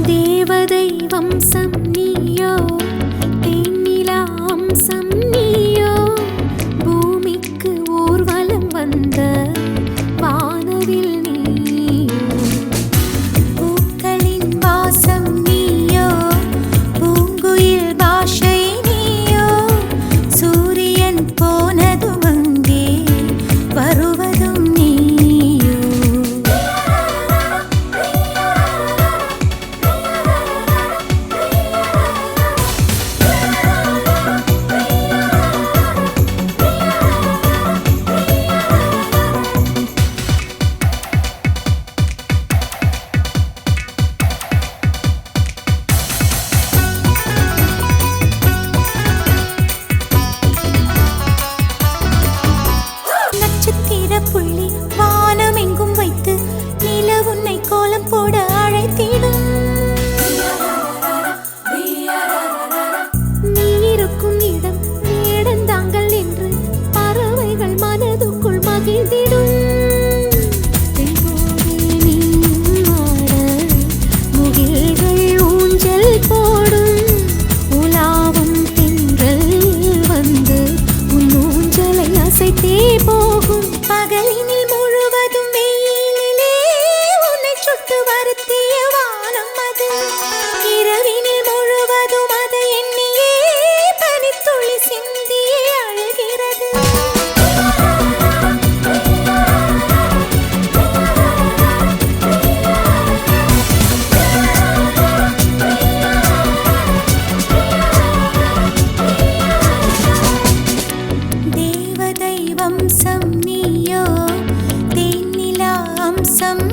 தேவதை வம்சம் புள்ளி வானம் எங்கும் வைத்து நில உன்னை கோலம் போட அழைத்திடும். நீ இருக்கும் இடம் வேடந்தாங்கள் என்று பறவைகள் மனதுக்குள் மகிழ்ந்திடும். இரவினில் முழுவதும் அதை எண்ணியே பனித்துளி சிந்தியே அழுகிறது. தேவதை வம்சம் நீயோ தேனிலா அம்சம்